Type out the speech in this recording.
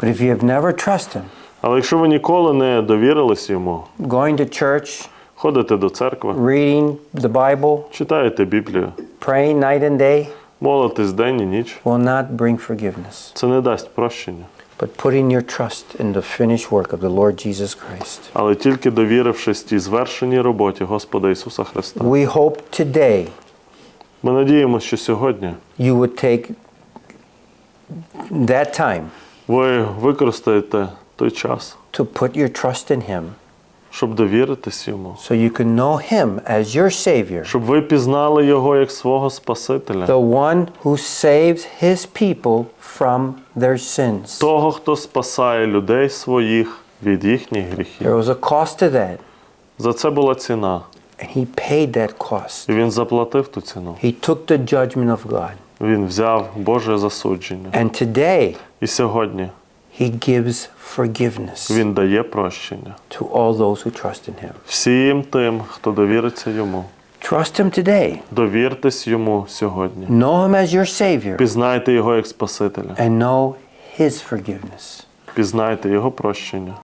But if you have never trusted Him, Але якщо ви ніколи не довірились йому, going to church, ходите до церкви, reading the Bible, читаєте Біблію, praying night and day, молитесь день і ніч, will not bring forgiveness. це не дасть прощення. But putting your trust in the finished work of the Lord Jesus Christ. Але тільки довірившись тій звершеній роботі Господа Ісуса Христа. We hope today Ми надіємося, що сьогодні you would take that time ви використаєте той час, to put your trust in Him щоб довіритись йому, so you can know Him as your Savior, щоб ви пізнали його як свого Спасителя, the one who saves His people from their sins. того, хто спасає людей своїх від їхніх гріхів. There was a cost to that, За це була ціна, and He paid that cost. і він заплатив ту ціну. He took the judgment of God. Він взяв Боже засудження. And today, І сьогодні He gives forgiveness він дає прощення to all those who trust in Him. всім тим, хто довіриться йому. Trust Him today. Довіртесь йому сьогодні. Know Him as your Savior Пізнайте його як Спасителя, and know His forgiveness. пізнайте його прощення.